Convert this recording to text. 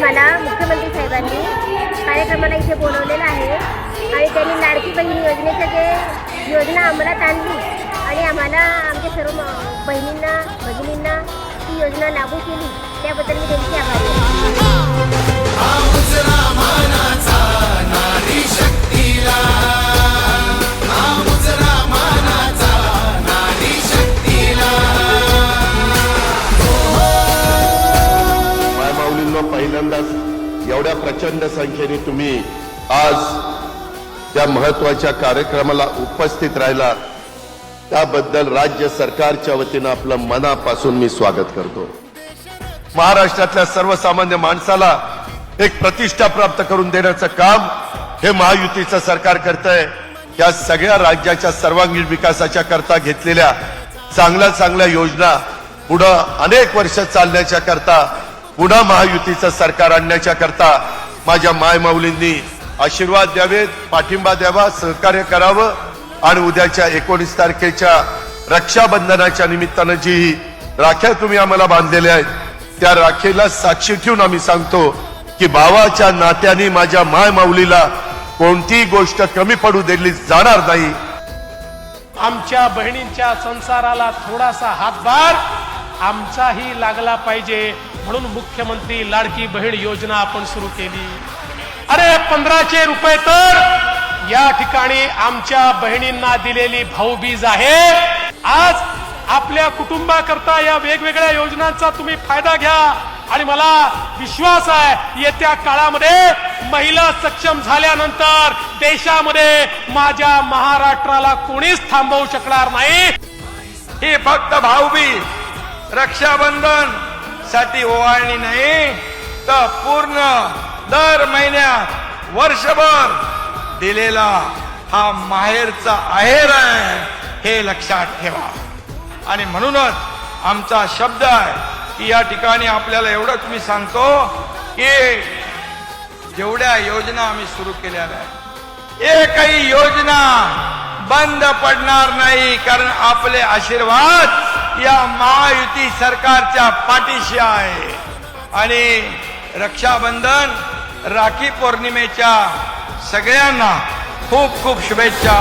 मला आम्हाला मुख्यमंत्री साहेबांनी कार्यक्रमाला इथे बोलवलेलं आहे. आणि त्यांनी लाडकी बहीण योजनेचं जे योजना अंमलात आणली आणि आम्हाला आमच्या सर्व म- बहिणींना भगिनींना ती योजना लागू केली. त्याबद्दल मी मायमाऊलींना एवढ्या प्रचंड संख्येने तुम्ही आज त्या महत्त्वाच्या कार्यक्रमाला उपस्थित राहिला. त्याबद्दल राज्य सरकारच्या वतीनं आपलं मनापासून मी स्वागत करतो. महाराष्ट्रातल्या सर्वसामान्य माणसाला एक प्रतिष्ठा प्राप्त करून देण्याचं काम हे महायुतीचं सरकार करतंय. या सगळ्या राज्याच्या सर्वांगीण विकासाच्या करता घेतलेल्या चांगल्या चांगल्या योजना पुढं अनेक वर्ष चालण्याच्या करता पुन्हा महायुतीचं सरकार आणण्याच्या करता माझ्या मायमाऊलींनी आशीर्वाद द्यावेत पाठिंबा द्यावा सहकार्य करावं आणि उद्याच्या एकोणीस तारखेच्या रक्षाबंधनाच्या निमित्तानं जी राख्या तुम्ही आम्हाला बांधलेल्या आहेत त्या राखेला साक्षी ठेवून आम्ही सांगतो की भावाच्या नात्याने माझ्या माय माऊलीला कोणतीही गोष्ट कमी पडू दिली जाणार नाही. आमच्या बहिणींच्या संसाराला थोडासा हातभार आमचाही लागला पाहिजे. म्हणून मुख्यमंत्री लाडकी बहीण योजना आपण सुरू केली. अरे पंधराशे रुपये तर या ठिकाणी आमच्या बहिणींना दिलेली भाऊबीज आहे. आज आपल्या कुटुंबाकरता या वेगवेगळ्या योजनांचा तुम्ही फायदा घ्या. आणि मला विश्वास आहे येत्या काळामध्ये महिला सक्षम झाल्यानंतर देशामध्ये माझ्या महाराष्ट्राला कोणीच थांबवू शकणार नाही. ही फक्त भाऊबीज रक्षाबंधन साठी ओवाळणी नाही तर पूर्ण दर महिन्यात वर्षभर दिलेला हा माहेरचा आहेर आहे हे लक्षात ठेवा. आणि म्हणूनच आमचा शब्द आहे की या ठिकाणी आपल्याला एवढंच मी सांगतो की जेवढ्या योजना आम्ही सुरू केलेल्या आहेत एकही योजना बंद पडणार नाही कारण आपले आशीर्वाद या महायुती सरकारच्या पाठीशी आहे. आणि रक्षाबंधन राखी पौर्णिमेच्या सगळ्यांना खूप खूप शुभेच्छा.